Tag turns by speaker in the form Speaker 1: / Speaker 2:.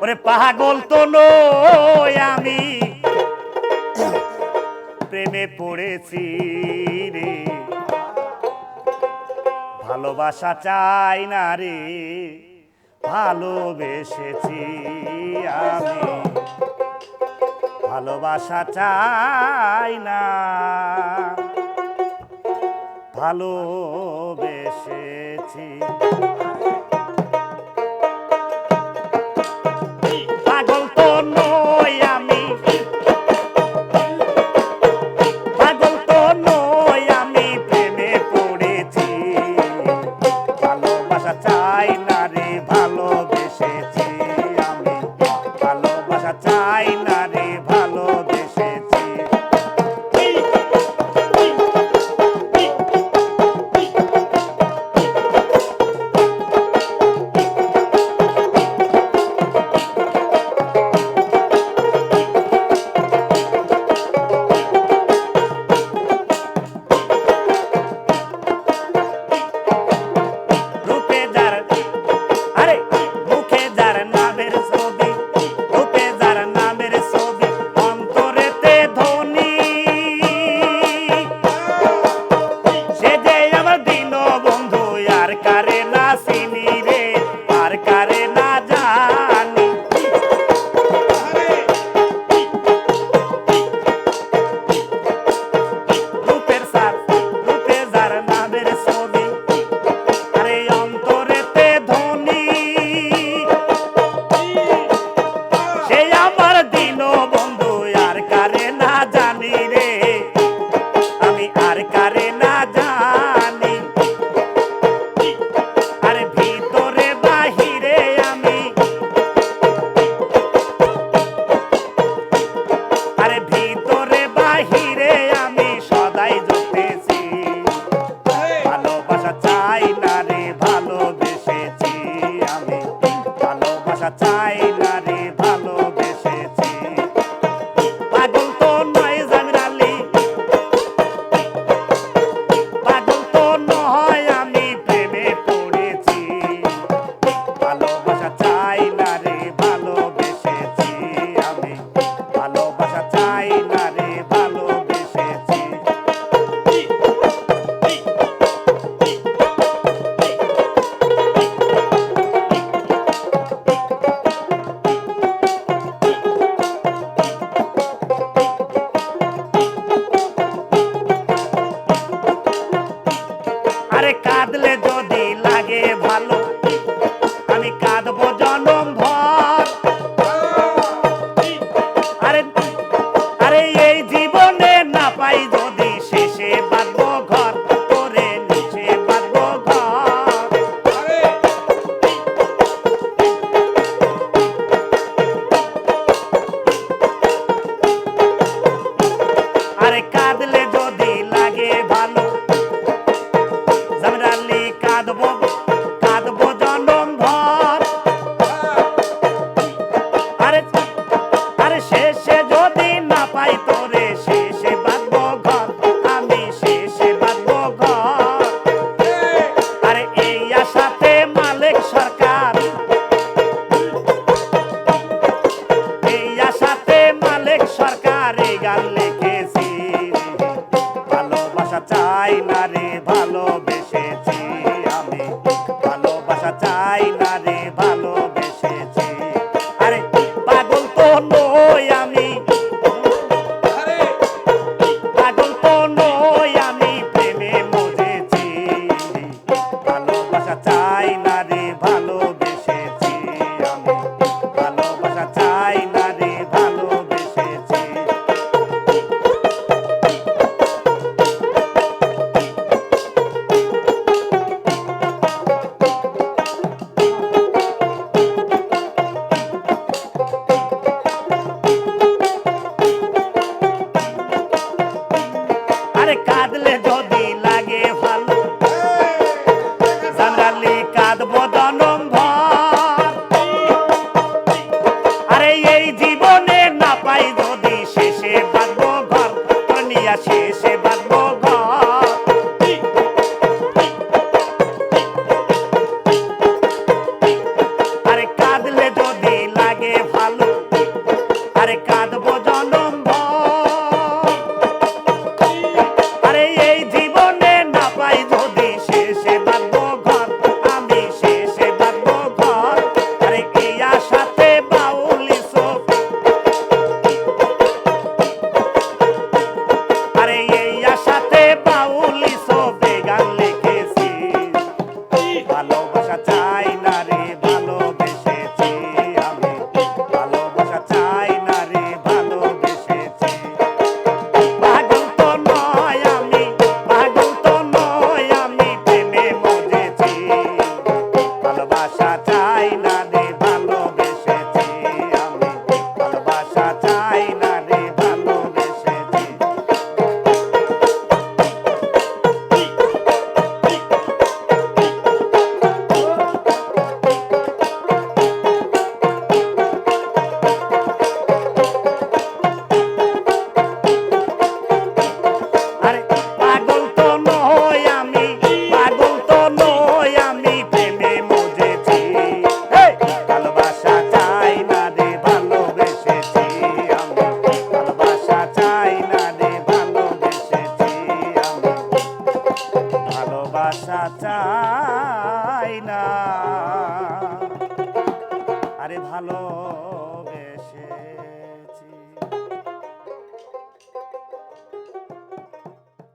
Speaker 1: ওরে পাগল তো নই আমি। প্রেমে পড়েছি রে। ভালোবাসা চাই না রে। ভালোবেসেছি আমি। ভালোবাসা চাই না। ভালোবেসেছি। যায় না। আরে ভালো